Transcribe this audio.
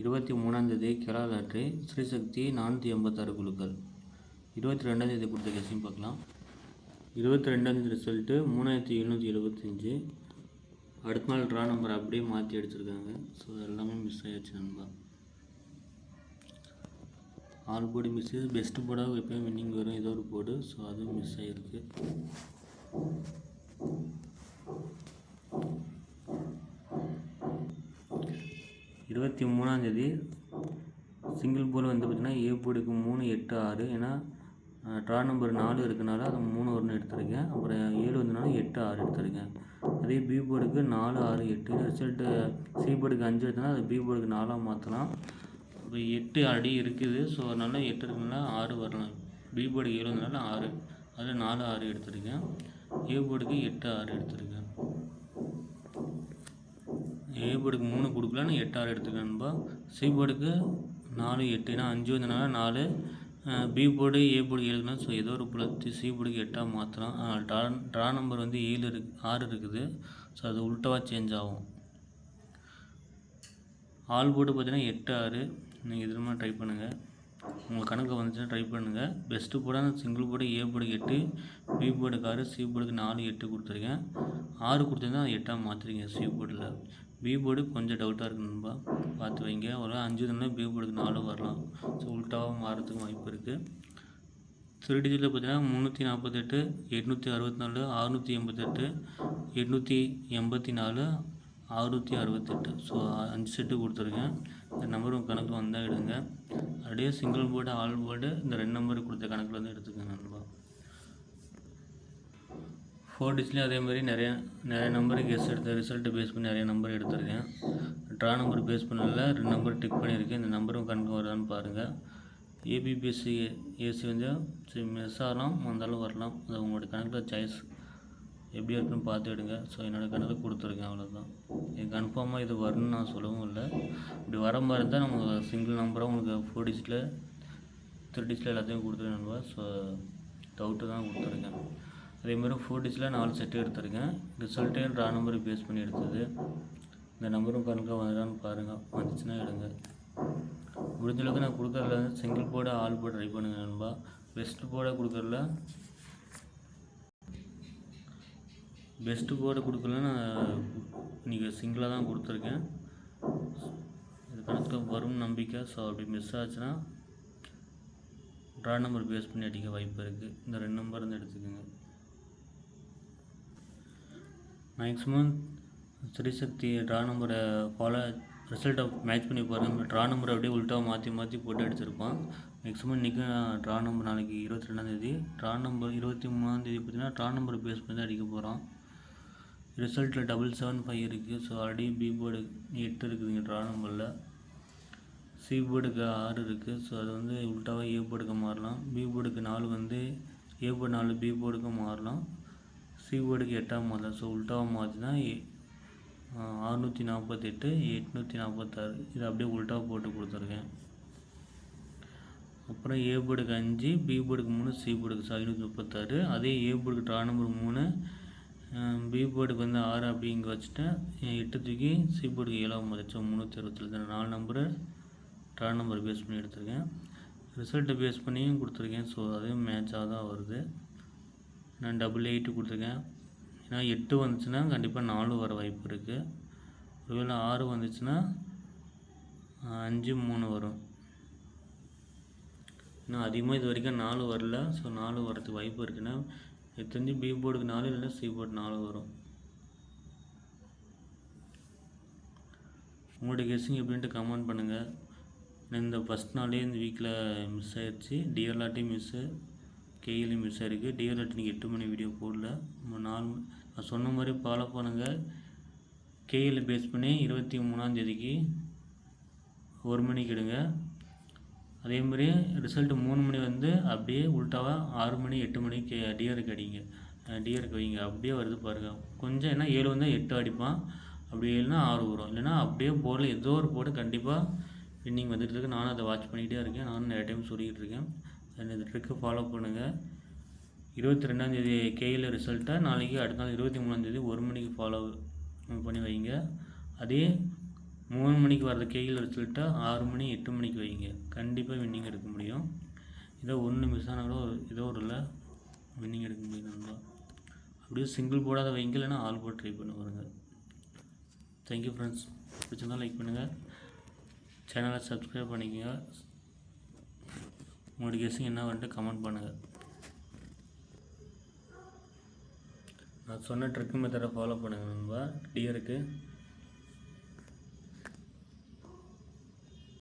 இருபத்தி மூணாந்தேதி கிரா லாட்ரி ஸ்ரீசக்தி நானூற்றி எண்பத்தாறு குழுக்கள். இருபத்தி ரெண்டாந்தேதி கொடுத்த கெஸிங் பார்க்கலாம். இருபத்தி ரெண்டாந்தேதி ரிசல்ட்டு மூணாயிரத்தி எழுநூற்றி எழுபத்தஞ்சு. அடுத்த நாள் ட்ரா நம்பர் அப்படியே மாற்றி அடிச்சிருக்காங்க ஸோ எல்லாமே மிஸ் ஆயிடுச்சு நண்பா. ஆல் போர்டு மிஸ் பெஸ்ட்டு போர்டாக எப்போயும் வின்னிங் வரும். ஏதோ ஒரு போர்டு ஸோ அதுவும் மிஸ் ஆகிருக்கு இருபத்தி மூணாந்தேதி சிங்கிள் போல் வந்து பார்த்திங்கன்னா ஏ போர்டுக்கு மூணு எட்டு ஆறு. ஏன்னா ட்ரா நம்பர் நாலு இருக்கனால அது மூணு ஒன்று எடுத்திருக்கேன். அப்புறம் ஏழு வந்தனால எட்டு ஆறு எடுத்திருக்கேன். அதே பி போர்டுக்கு நாலு ஆறு எட்டு. ரிசல்ட்டு சி போர்டுக்கு அஞ்சு எடுத்தனா அது பி போர்டுக்கு நாலாக மாற்றலாம். இப்போ எட்டு அடி இருக்குது. ஸோ அதனால் எட்டு இருக்குனால ஆறு வரலாம். பி போர்டுக்கு ஏழு வந்தனால ஆறு. அதில் நாலு ஆறு எடுத்திருக்கேன். ஏ போர்டுக்கு எட்டு ஆறு எடுத்திருக்கேன். ஏ மூணு கொடுக்கலன்னு எட்டு ஆறு எடுத்துக்கணும்பா சி போர்டுக்கு நாலு எட்டு. ஏன்னா அஞ்சு வந்தனால நாலு. பி போர்டு ஏ போர்டு ஏழுனா ஸோ ஏதோ ஒரு புலத்து சி போர்டுக்கு எட்டாக மாற்றலாம் ட்ரா ட்ரா நம்பர் வந்து ஏழு இருக்கு ஆறு இருக்குது. ஸோ அது உல்ட்டாவாக சேஞ்ச் ஆகும். ஆல் போர்டு பார்த்தீங்கன்னா எட்டு ஆறு. நீங்கள் எதுவுமே ட்ரை பண்ணுங்கள் உங்கள் கணக்கு வந்துச்சுன்னா ட்ரை பண்ணுங்கள் பெஸ்ட்டு போர்டாக சிங்கிள் போர்டு ஏ போர்டுக்கு எட்டு பி போர்டுக்கு ஆறு சி போர்டுக்கு நாலு எட்டு கொடுத்துருக்கேன். ஆறு கொடுத்துருந்தா அது எட்டாக மாற்றுறீங்க சி போர்டில். பி போர்டு கொஞ்சம் டவுட்டாக இருக்கு நண்பா. பார்த்து வைங்க. ஒரு அஞ்சு தானே பி போர்டுக்கு நாலு வரலாம். ஸோ உல்ட்டாவும் மாறத்துக்கும் வாய்ப்பு இருக்குது த்ரீ டிஜிட்டில் பார்த்தீங்கன்னா முந்நூற்றி நாற்பத்தெட்டு எட்நூற்றி அறுபத்தி நாலு அறுநூற்றி எண்பத்தெட்டு எட்நூற்றி எண்பத்தி நாலு அறுநூற்றி அறுபத்தெட்டு. ஸோ அஞ்சு செட்டு கொடுத்துருக்கேன். இந்த நம்பர் உங்கள் கணக்கில் வந்தால் எடுங்க. அப்படியே சிங்கிள் போர்டு ஆல் போர்டு இந்த ரெண்டு நம்பர் கொடுத்த கணக்கில் வந்து எடுத்துக்கோங்க நண்பா. ஃபோர் டிஜிட்லேயும் அதே மாதிரி நிறைய நிறைய நம்பருக்கு கெஸ் எடுத்த ரிசல்ட்டு பேஸ் பண்ணி நிறைய நம்பர் எடுத்திருக்கேன். ட்ரா நம்பர் பேஸ் பண்ணல ரெண்டு நம்பர் டிக் பண்ணியிருக்கேன். இந்த நம்பரும் கன்ஃபார்ம் வருதான்னு பாருங்கள் ஏபிபிஎஸ்சி ஏசி வந்து சரி மிஸ் ஆகலாம் வந்தாலும் வரலாம். அது உங்களோட கணக்கில் சாய்ஸ் எப்படி இருக்குன்னு பார்த்து எடுங்க. ஸோ என்னோடய கணக்கு கொடுத்துருக்கேன் அவ்வளோதான் இது கன்ஃபார்மாக இது வரணும்னு நான் சொல்லவும் இல்லை. இப்படி வர மாதிரி இருந்தால் நம்ம சிங்கிள் நம்பராக உங்களுக்கு ஃபோர் டிஜிட்டில் த்ரீ டிஜிட்டில் எல்லாத்தையும் கொடுத்துருக்கேன் ஸோ டவுட்டு தான் கொடுத்துருக்கேன். அதேமாதிரி ஃபோர் நாலு செட்டு எடுத்திருக்கேன். ரிசல்ட்டையும் ரா நம்பர் பேஸ் பண்ணி எடுத்தது. இந்த நம்பரும் கணக்காக வந்துடான்னு பாருங்கள் வந்துச்சுன்னா எடுங்க. முடிஞ்சளவுக்கு நான் கொடுக்குறதுல வந்து single board all board try பண்ணுங்க நண்பா. பெஸ்ட்டு போர்டை கொடுக்குறதுல பெஸ்ட்டு போர்டு கொடுக்கல நான் இன்றைக்கி சிங்கிளாக தான் கொடுத்துருக்கேன். இது கணக்கு வரும் நம்பிக்கை. ஸோ அப்படி மிஸ் ஆச்சுன்னா ட்ரா நம்பர் பேஸ் பண்ணி அடிக்க வாய்ப்பு இருக்குது இந்த ரெண்டு நம்பர் வந்து எடுத்துக்கோங்க. மேக்ஸிமம் ஸ்ரீசக்தி ட்ரா நம்பரை ஃபாலோ ரிசல்ட்டை மேட்ச் பண்ணி பாருங்கள் ட்ரா நம்பரை அப்படியே உள்ட்டாக மாற்றி மாற்றி போட்டு அடிச்சிருப்பான். மேக்ஸிமம் இன்றைக்கி ட்ரா நம்பர் நாளைக்கு இருபத்தி ரெண்டாந்தேதி ட்ரா நம்பர் இருபத்தி மூணாந்தேதி பார்த்தீங்கன்னா ட்ரா நம்பர் பேஸ் பண்ணி தான் அடிக்க போகிறோம் ரிசல்ட்டில் டபுள் செவன் ஃபைவ் இருக்குது ஸோ ஆல்ரெடி பி போர்டு எட்டு இருக்குதுங்க ட்ரா நம்பரில். சி போர்டுக்கு ஆறு இருக்குது ஸோ அது வந்து உல்ட்டாவாக ஏ போர்டுக்கு மாறலாம். பி போர்டுக்கு நாலு வந்து ஏ போர்டு நாலு பி போர்டுக்கு மாறலாம். சி எட்டாம் மாதம். ஸோ உல்ட்டாவாக மாற்றினா அறுநூற்றி நாற்பத்தெட்டு எட்நூற்றி நாற்பத்தாறு இது அப்படியே உல்ட்டாக போட்டு கொடுத்துருக்கேன். அப்புறம் ஏ போர்டுக்கு அஞ்சு பி போர்டுக்கு மூணு சி போர்டுக்கு ஐநூற்றி முப்பத்தாறு. அதே ஏ போர்டுக்கு ட்ரா நம்பர் மூணு பி போர்டுக்கு வந்து ஆறு அப்படிங்க வச்சுட்டேன். எட்டு தூக்கி சி போர்டுக்கு ஏழாவது மதிச்சோம் முந்நூற்றி அறுபத்தி நாலு நம்பரு ட்ரா நம்பர் பேஸ் பண்ணி எடுத்திருக்கேன். ரிசல்ட்டை பேஸ் பண்ணியும் கொடுத்துருக்கேன். ஸோ அதுவும் மேட்சாக தான் வருது. நான் டபுள் எயிட்டு கொடுத்துருக்கேன். ஏன்னா எட்டு வந்துச்சுன்னா கண்டிப்பாக நாலு வர வாய்ப்பு இருக்குது ஒருவேளை ஆறு வந்துச்சுன்னா அஞ்சு மூணு வரும். இன்னும் அதிகமாக இது வரைக்கும் நாலு வரல. ஸோ நாலு வரதுக்கு வாய்ப்பு இருக்குன்னா எனக்கு தெரிஞ்சு பி போர்டுக்கு நாலு இல்லைன்னா சி போர்டு நாலு வரும். உங்களோட கெஸ்ஸிங் எப்படின்ட்டு கமெண்ட் பண்ணுங்கள் இந்த ஃபஸ்ட் நாளே இந்த வீக்கில் மிஸ் ஆயிடுச்சு டிஎல்ஆர்டி மிஸ்ஸு கேஎல்இ மிஸ் ஆயிருக்கு டிஎல்ஆர்டி நீங்கள் எட்டு மணி வீடியோ போடல. நம்ம நாலு நான் சொன்ன மாதிரி ஃபாலோ பண்ணுங்கள் கேஎல் பேஸ் பண்ணி இருபத்தி மூணாந்தேதிக்கு ஒரு மணிக்கு எடுங்க. அதே மாதிரி ரிசல்ட்டு மூணு மணி வந்து அப்படியே உள்டாவாக ஆறு மணி எட்டு மணிக்கு டிஆருக்கு அடிங்க. டிஆருக்கு வைங்க. அப்படியே வருது பாருங்கள் கொஞ்சம் என்ன ஏழு வந்தால் எட்டு அடிப்பான். அப்படி ஏழுனா ஆறு வரும். இல்லைன்னா அப்படியே போர்டில் ஏதோ ஒரு போர்டு கண்டிப்பாக வின்னிங் வந்துட்டு இருக்கு. நானும் அதை வாட்ச் பண்ணிக்கிட்டே இருக்கேன். நானும் நிறைய டைம் சொல்லிக்கிட்டு இருக்கேன். இந்த ட்ரிக்கை ஃபாலோ பண்ணுங்கள் இருபத்தி ரெண்டாந்தேதி கேயில் ரிசல்ட்டை நாளைக்கு அடுத்த நாள் இருபத்தி மூணாந்தேதி ஒரு மணிக்கு ஃபாலோ பண்ணி வைங்க. அதே மூணு மணிக்கு வர்ற கேயில் ரிசல்ட்டை ஆறு மணி எட்டு மணிக்கு வைங்க. கண்டிப்பாக வின்னிங் எடுக்க முடியும். ஏதோ ஒன்று மிஸ் ஆனால் கூட ஏதோ ஒரு இல்லை வின்னிங் எடுக்க முடியும் நண்பா அப்படியே சிங்கிள் போடாத வைங்க இல்லைன்னா ஆல் போட்டு ட்ரை பண்ண பாருங்கள் தேங்க்யூ ஃப்ரெண்ட்ஸ் பிடிச்சிருந்தால் லைக் பண்ணுங்கள் சேனலை சப்ஸ்கிரைப் பண்ணிக்கோங்க. உங்களோட கெஸ்ஸிங் என்ன வந்துட்டு கமெண்ட் பண்ணுங்கள் நான் சொன்ன ட்ரிக் மெத்தடை ஃபாலோ பண்ணுங்கள் நண்பா. டியருக்கு